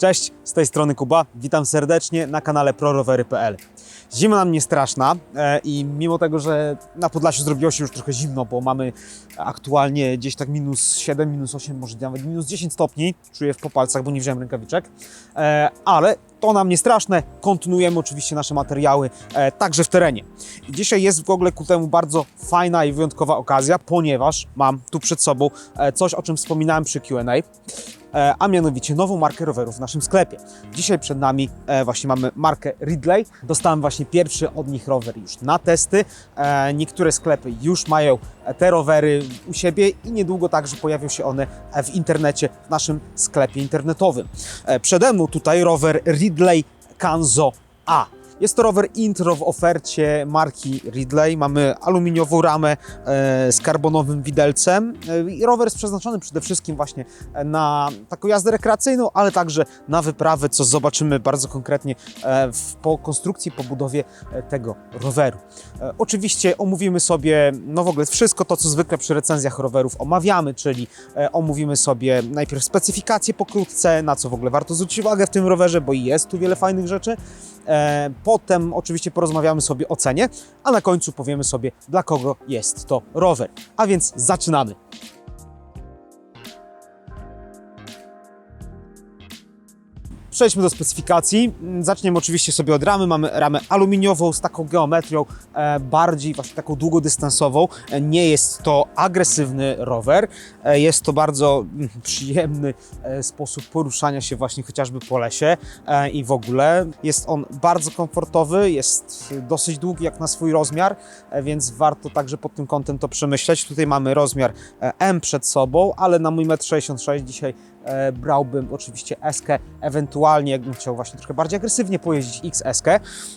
Cześć, z tej strony Kuba. Witam serdecznie na kanale prorowery.pl. Zima nam nie straszna e, i mimo tego, że na Podlasiu zrobiło się już trochę zimno, bo mamy aktualnie gdzieś tak minus 7, minus 8, może nawet minus 10 stopni, czuję w popalcach, bo nie wziąłem rękawiczek, e, ale to nam nie straszne. Kontynuujemy oczywiście nasze materiały e, także w terenie. Dzisiaj jest w ogóle ku temu bardzo fajna i wyjątkowa okazja, ponieważ mam tu przed sobą coś, o czym wspominałem przy Q&A a mianowicie nową markę rowerów w naszym sklepie. Dzisiaj przed nami e, właśnie mamy markę Ridley. Dostałem właśnie pierwszy od nich rower już na testy. E, Niektóre sklepy już mają e, te rowery u siebie i niedługo także pojawią się one e, w internecie, w naszym sklepie internetowym. E, Przede mną tutaj rower Ridley Kanzo A. Jest to rower intro w ofercie marki Ridley. Mamy aluminiową ramę e, z karbonowym widelcem. E, rower jest przeznaczony przede wszystkim właśnie e, na taką jazdę rekreacyjną, ale także na wyprawy, co zobaczymy bardzo konkretnie po konstrukcji, po budowie tego roweru. Oczywiście omówimy sobie, no w ogóle wszystko to, co zwykle przy recenzjach rowerów omawiamy, czyli omówimy sobie najpierw specyfikację pokrótce, na co w ogóle warto zwrócić uwagę w tym rowerze, bo jest tu wiele fajnych rzeczy. Potem oczywiście porozmawiamy sobie o cenie, a na końcu powiemy sobie, dla kogo jest to rower. A więc zaczynamy. Przejdźmy do specyfikacji. Mm, Zaczniemy oczywiście sobie od ramy. Mamy ramę aluminiową z taką geometrią, e, bardziej właśnie taką długodystansową. E, nie jest to agresywny rower. E, jest to bardzo mm, przyjemny sposób poruszania się właśnie chociażby po lesie i w ogóle. Jest on bardzo komfortowy, jest dosyć długi jak na swój rozmiar, więc warto także pod tym kątem to przemyśleć. Tutaj mamy rozmiar M przed sobą, ale na mój 1,66 m dzisiaj brałbym oczywiście S, ewentualnie jakbym chciał właśnie trochę bardziej agresywnie pojeździć XS,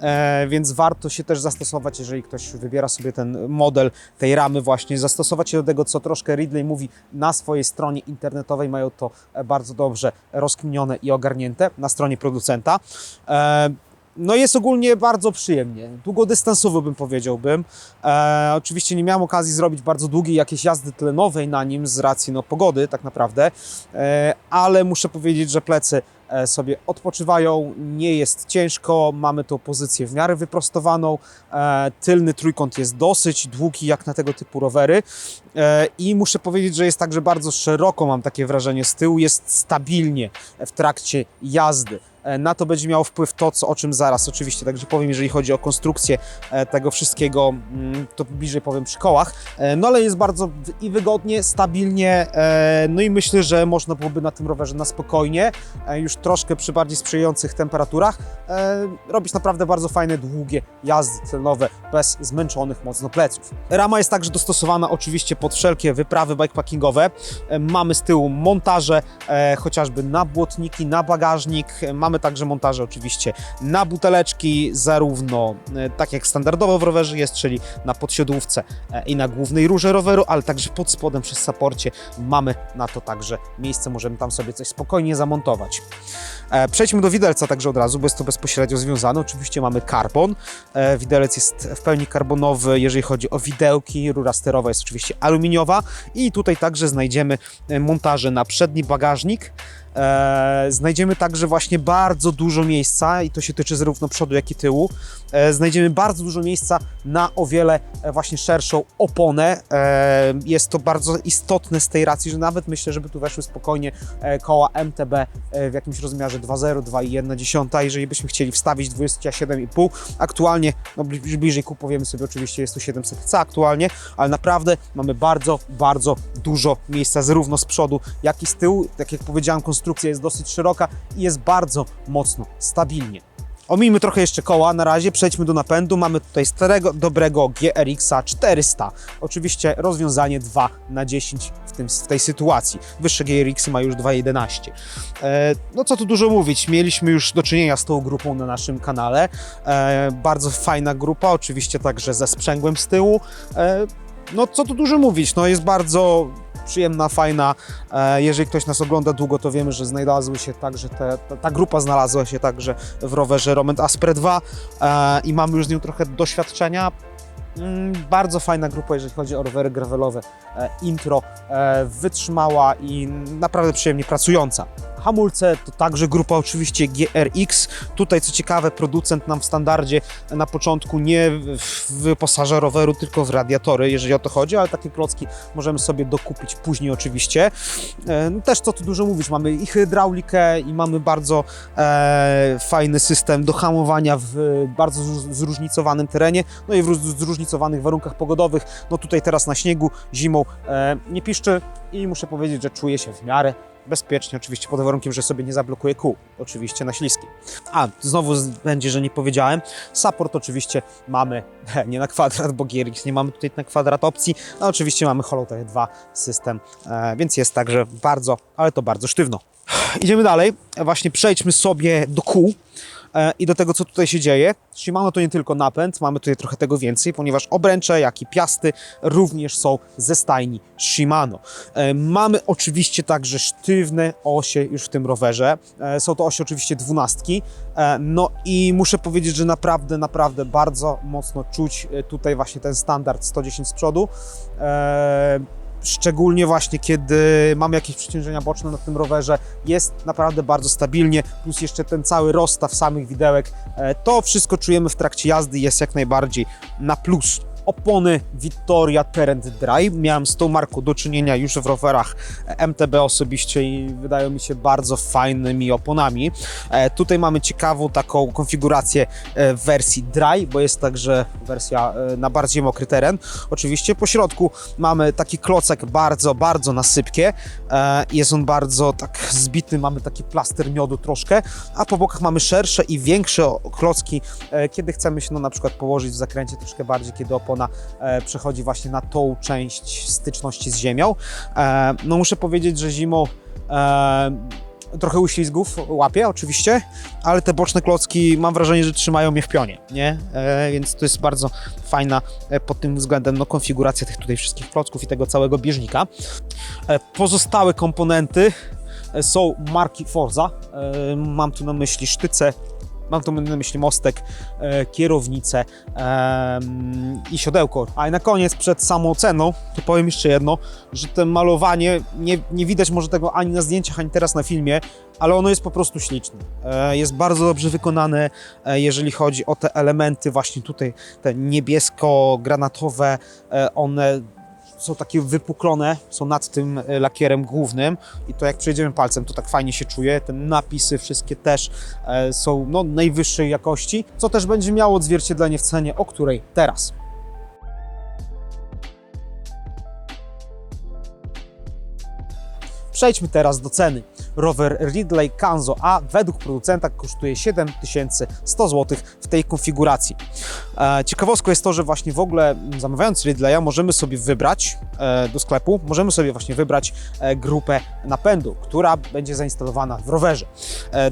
e, więc warto się też zastosować, jeżeli ktoś wybiera sobie ten model tej ramy właśnie, zastosować się do tego, co troszkę Ridley mówi na swojej stronie internetowej, mają to e, bardzo dobrze rozkminione i ogarnięte na stronie producenta. No jest ogólnie bardzo przyjemnie, długodystansowo bym powiedziałbym. E, oczywiście nie miałem okazji zrobić bardzo długiej jakiejś jazdy tlenowej na nim z racji no, pogody tak naprawdę, e, ale muszę powiedzieć, że plecy e, sobie odpoczywają, nie jest ciężko, mamy tą pozycję w miarę wyprostowaną, e, tylny trójkąt jest dosyć długi jak na tego typu rowery. E, i muszę powiedzieć, że jest także bardzo szeroko, mam takie wrażenie, z tyłu jest stabilnie w trakcie jazdy. E, Na to będzie miało wpływ to, co, o czym zaraz oczywiście także powiem, jeżeli chodzi o konstrukcję e, tego wszystkiego, mm, to bliżej powiem przy kołach. E, No ale jest bardzo i wygodnie, stabilnie, no i myślę, że można byłoby na tym rowerze na spokojnie, już troszkę przy bardziej sprzyjających temperaturach, robić naprawdę bardzo fajne, długie jazdy tlenowe, bez zmęczonych mocno pleców. Rama jest także dostosowana oczywiście pod wszelkie wyprawy bikepackingowe. Mamy z tyłu montaże, chociażby na błotniki, na bagażnik. E, Mamy także montaże oczywiście na buteleczki, zarówno e, tak jak standardowo w rowerze jest, czyli na podsiodłówce e, i na głównej rurze roweru, ale także pod spodem przy saporcie mamy na to także miejsce, możemy tam sobie coś spokojnie zamontować. E, Przejdźmy do widelca także od razu, bo jest to bezpośrednio związane. Oczywiście mamy karbon. Widelec jest w pełni karbonowy, jeżeli chodzi o widełki. Rura sterowa jest oczywiście aluminiowa i tutaj także znajdziemy montaże na przedni bagażnik. E, znajdziemy także właśnie bardzo dużo miejsca i to się tyczy zarówno przodu, jak i tyłu. E, znajdziemy bardzo dużo miejsca na o wiele e, właśnie szerszą oponę. E, jest to bardzo istotne z tej racji, że nawet myślę, żeby tu weszły spokojnie e, koła MTB e, w jakimś rozmiarze 2.0, 2.1, jeżeli byśmy chcieli wstawić 27,5. Aktualnie, no bli- bliżej ku powiemy sobie oczywiście jest tu 700C aktualnie, ale naprawdę mamy bardzo, bardzo dużo miejsca zarówno z przodu, jak i z tyłu. Tak jak powiedziałem, konstrukcja jest dosyć szeroka i jest bardzo mocno stabilnie. Omijmy trochę jeszcze koła na razie, przejdźmy do napędu. Mamy tutaj starego, dobrego GRX-a 400. Oczywiście rozwiązanie 2 na 10 w, tym, w tej sytuacji. Wyższe GRX-y ma już 2.11. E, no co tu dużo mówić, mieliśmy już do czynienia z tą grupą na naszym kanale. E, bardzo fajna grupa, oczywiście także ze sprzęgłem z tyłu. E, no co tu dużo mówić, no jest bardzo przyjemna, fajna. E, Jeżeli ktoś nas ogląda długo, to wiemy, że znalazły się także te, ta, grupa znalazła się także w rowerze Roment Aspre 2 e, i mamy już z nią trochę doświadczenia. Mm, Bardzo fajna grupa, jeżeli chodzi o rowery gravelowe. E, Intro e, wytrzymała i naprawdę przyjemnie pracująca. Hamulce to także grupa oczywiście GRX. Tutaj co ciekawe, producent nam w standardzie na początku nie wyposaża roweru tylko w radiatory, jeżeli o to chodzi, ale takie klocki możemy sobie dokupić później oczywiście. E, no Też co tu dużo mówić, mamy i hydraulikę i mamy bardzo e, fajny system do hamowania w bardzo zró- zróżnicowanym terenie, no i w róż- zróżnicowanych warunkach pogodowych. No tutaj teraz na śniegu, zimą e, nie piszczy i muszę powiedzieć, że czuję się w miarę bezpiecznie, oczywiście pod warunkiem, że sobie nie zablokuję kół, oczywiście na śliskim. A, znowu będzie, że nie powiedziałem, support oczywiście mamy nie na kwadrat, bo GRX nie mamy tutaj na kwadrat opcji, a oczywiście mamy Holotech 2 system, e, więc jest także bardzo, ale to bardzo sztywno. Idziemy dalej, właśnie przejdźmy sobie do kół i do tego, co tutaj się dzieje. Shimano to nie tylko napęd, mamy tutaj trochę tego więcej, ponieważ obręcze, jak i piasty również są ze stajni Shimano. E, Mamy oczywiście także sztywne osie już w tym rowerze. E, Są to osie oczywiście dwunastki. E, No i muszę powiedzieć, że naprawdę, naprawdę bardzo mocno czuć e, tutaj właśnie ten standard 110 z przodu. Szczególnie właśnie kiedy mamy jakieś przeciążenia boczne na tym rowerze, jest naprawdę bardzo stabilnie, plus jeszcze ten cały rozstaw samych widełek. E, To wszystko czujemy w trakcie jazdy, jest jak najbardziej na plus. Opony Victoria Terent Dry. Miałem z tą marką do czynienia już w rowerach MTB osobiście i wydają mi się bardzo fajnymi oponami. E, Tutaj mamy ciekawą taką konfigurację e, w wersji dry, bo jest także wersja e, na bardziej mokry teren. Oczywiście po środku mamy taki klocek bardzo, bardzo na sypkie. E, Jest on bardzo tak zbity, mamy taki plaster miodu troszkę, a po bokach mamy szersze i większe klocki, e, kiedy chcemy się no, na przykład położyć w zakręcie troszkę bardziej, kiedy opona e, przechodzi właśnie na tą część styczności z ziemią. E, No muszę powiedzieć, że zimą e, trochę uślizgów łapie oczywiście, ale te boczne klocki mam wrażenie, że trzymają mnie w pionie, nie? Więc to jest bardzo fajna pod tym względem no, konfiguracja tych tutaj wszystkich klocków i tego całego bieżnika. Pozostałe komponenty są marki Forza. Mam tu na myśli sztyce, mam tu na myśli mostek, e, kierownicę i siodełko. A na koniec, przed samą oceną, to powiem jeszcze jedno, że to malowanie, nie, nie widać może tego ani na zdjęciach, ani teraz na filmie, ale ono jest po prostu śliczne. E, Jest bardzo dobrze wykonane, e, jeżeli chodzi o te elementy właśnie tutaj, te niebiesko-granatowe, one są takie wypuklone, są nad tym e, lakierem głównym i to jak przejdziemy palcem, to tak fajnie się czuje. Te napisy wszystkie też e, są no, najwyższej jakości, co też będzie miało odzwierciedlenie w cenie, o której teraz. Przejdźmy teraz do ceny. Rower Ridley Kanzo A według producenta kosztuje 7100 zł w tej konfiguracji. E, Ciekawostką jest to, że właśnie w ogóle mm, zamawiając Ridleya możemy sobie wybrać e, do sklepu, możemy sobie właśnie wybrać e, grupę napędu, która będzie zainstalowana w rowerze.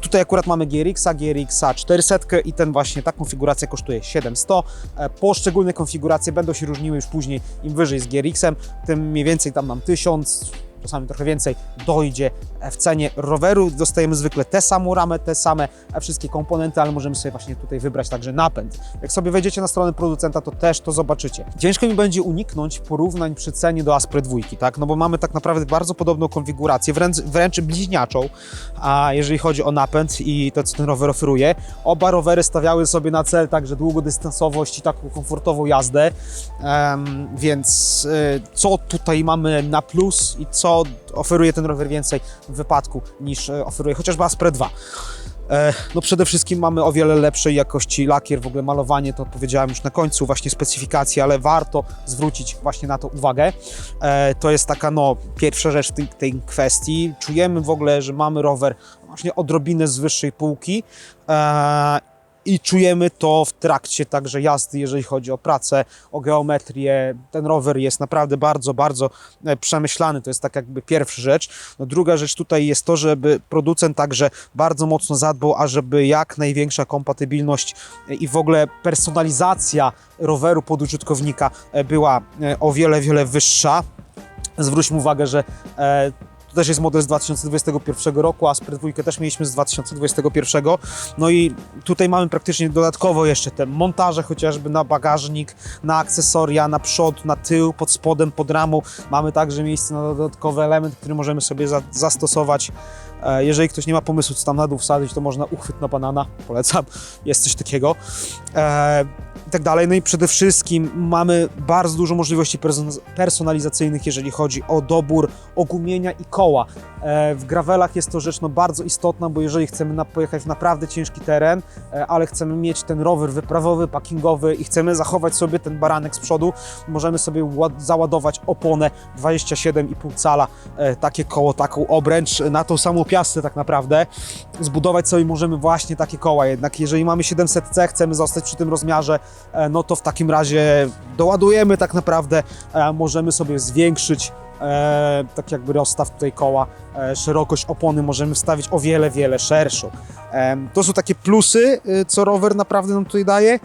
Tutaj akurat mamy GRX-a, GRX-a 400 i ten właśnie ta konfiguracja kosztuje 700. E, Poszczególne konfiguracje będą się różniły już później, im wyżej z GRX-em, tym mniej więcej tam nam 1000 czasami trochę więcej, dojdzie w cenie roweru. Dostajemy zwykle tę samą ramę, te same wszystkie komponenty, ale możemy sobie właśnie tutaj wybrać także napęd. Jak sobie wejdziecie na stronę producenta, to też to zobaczycie. Ciężko mi będzie uniknąć porównań przy cenie do Aspre 2, tak? No bo mamy tak naprawdę bardzo podobną konfigurację, wręcz, wręcz bliźniaczą, a jeżeli chodzi o napęd i to, co ten rower oferuje. Oba rowery stawiały sobie na cel także długodystansowość i taką komfortową jazdę, Em, więc y, co tutaj mamy na plus i co oferuje ten rower więcej wypadku niż y, oferuje chociażby Aspre 2. E, No przede wszystkim mamy o wiele lepszej jakości lakier, w ogóle malowanie, to powiedziałem już na końcu, właśnie specyfikacji, ale warto zwrócić właśnie na to uwagę. E, To jest taka no pierwsza rzecz w tej, tej kwestii. Czujemy w ogóle, że mamy rower właśnie odrobinę z wyższej półki e, i czujemy to w trakcie także jazdy, jeżeli chodzi o pracę, o geometrię. Ten rower jest naprawdę bardzo, bardzo e, przemyślany. To jest tak jakby pierwsza rzecz. No, druga rzecz tutaj jest to, żeby producent także bardzo mocno zadbał, ażeby jak największa kompatybilność e, i w ogóle personalizacja roweru pod użytkownika e, była o wiele, wiele wyższa. Zwróćmy uwagę, że to też jest model z 2021 roku, a Spred 2 też mieliśmy z 2021. No i tutaj mamy praktycznie dodatkowo jeszcze te montaże chociażby na bagażnik, na akcesoria, na przód, na tył, pod spodem, pod ramą. Mamy także miejsce na dodatkowy element, który możemy sobie za, zastosować. E, Jeżeli ktoś nie ma pomysłu, co tam na dół wsadzić, to można uchwyt na banana, polecam, jest coś takiego. I tak dalej. No i przede wszystkim mamy bardzo dużo możliwości person- personalizacyjnych, jeżeli chodzi o dobór ogumienia i koła. E, W gravelach jest to rzecz no, bardzo istotna, bo jeżeli chcemy pojechać w naprawdę ciężki teren, e, ale chcemy mieć ten rower wyprawowy, parkingowy i chcemy zachować sobie ten baranek z przodu, możemy sobie ład- załadować oponę 27,5 cala, e, takie koło, taką obręcz na tą samą piastę tak naprawdę. Zbudować sobie możemy właśnie takie koła, jednak jeżeli mamy 700C, chcemy zostać przy tym rozmiarze, no to w takim razie doładujemy tak naprawdę, e, możemy sobie zwiększyć e, tak jakby rozstaw tutaj koła, e, szerokość opony możemy wstawić o wiele, wiele szerszą. To są takie plusy, co rower naprawdę nam tutaj daje.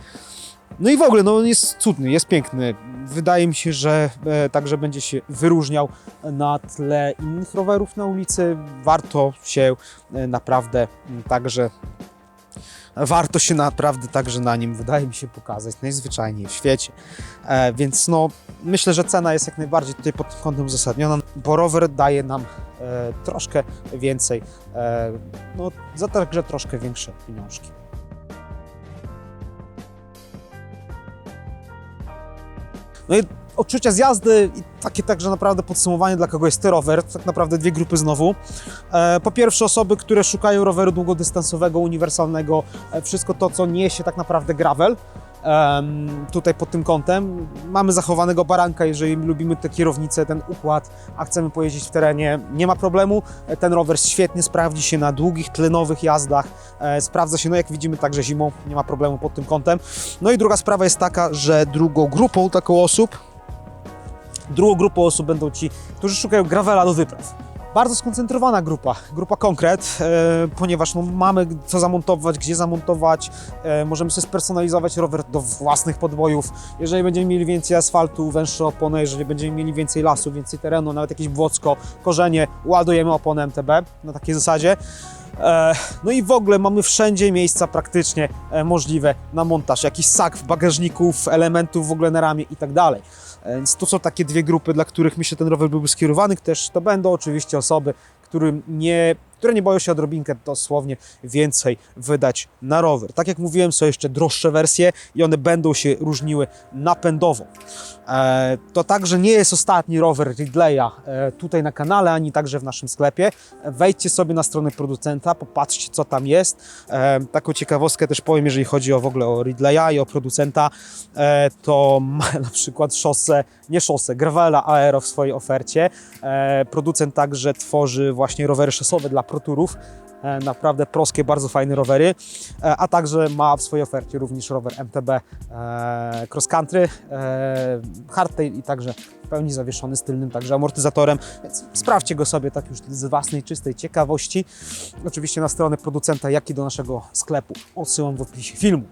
No i w ogóle, no on jest cudny, jest piękny. Wydaje mi się, że e, także będzie się wyróżniał na tle innych rowerów na ulicy. Warto się e, naprawdę także warto się naprawdę także na nim, wydaje mi się, pokazać najzwyczajniej w świecie. E, więc no, myślę, że cena jest jak najbardziej tutaj pod tym kątem uzasadniona, bo rower daje nam e, troszkę więcej, e, no za także troszkę większe pieniążki. No i odczucia z jazdy i takie także naprawdę podsumowanie, dla kogo jest rower. Tak naprawdę dwie grupy znowu. E, po pierwsze osoby, które szukają roweru długodystansowego, uniwersalnego, e, wszystko to, co niesie tak naprawdę gravel. Tutaj pod tym kątem. Mamy zachowanego baranka, jeżeli lubimy tę kierownicę, ten układ, a chcemy pojeździć w terenie, nie ma problemu. E, Ten rower świetnie sprawdzi się na długich, tlenowych jazdach. Sprawdza się, no jak widzimy, także zimą, nie ma problemu pod tym kątem. No i druga sprawa jest taka, że drugą grupą taką osób, drugą grupą osób będą ci, którzy szukają gravela do wypraw. Bardzo skoncentrowana grupa, grupa konkret, e, ponieważ no, mamy co zamontować, gdzie zamontować, e, możemy sobie spersonalizować rower do własnych podbojów. Jeżeli będziemy mieli więcej asfaltu, węższe opony, jeżeli będziemy mieli więcej lasu, więcej terenu, nawet jakieś błocko, korzenie, ładujemy opony MTB na takiej zasadzie. E, No i w ogóle mamy wszędzie miejsca praktycznie możliwe na montaż, jakiś sak bagażników, elementów w ogóle na ramię i tak dalej. E, Więc to są takie dwie grupy, dla których myślę ten rower byłby skierowany. Też to będą oczywiście osoby, którym nie, które nie boją się odrobinkę dosłownie więcej wydać na rower. Tak jak mówiłem, są jeszcze droższe wersje i one będą się różniły napędowo. E, To także nie jest ostatni rower Ridleya e, tutaj na kanale, ani także w naszym sklepie. Wejdźcie sobie na stronę producenta, popatrzcie co tam jest. E, Taką ciekawostkę też powiem, jeżeli chodzi o w ogóle o Ridleya i o producenta, to ma na przykład szosę, nie szosę, gravela aero w swojej ofercie. Producent także tworzy właśnie rowery szosowe dla E, Naprawdę proskie, bardzo fajne rowery, E, a także ma w swojej ofercie również rower MTB e, Cross Country, hardtail i także w pełni zawieszony z tylnym także amortyzatorem, więc sprawdźcie go sobie tak już z własnej czystej ciekawości. Oczywiście na stronę producenta, jak i do naszego sklepu odsyłam w opisie filmu.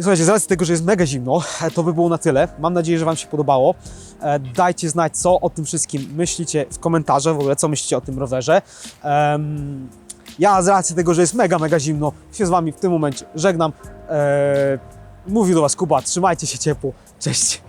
I słuchajcie, z racji tego, że jest mega zimno, e, to by było na tyle. Mam nadzieję, że Wam się podobało. E, Dajcie znać, co o tym wszystkim myślicie w komentarzach, w ogóle co myślicie o tym rowerze. Ja z racji tego, że jest mega, mega zimno, się z Wami w tym momencie żegnam. E, Mówił do Was Kuba, trzymajcie się ciepło. Cześć.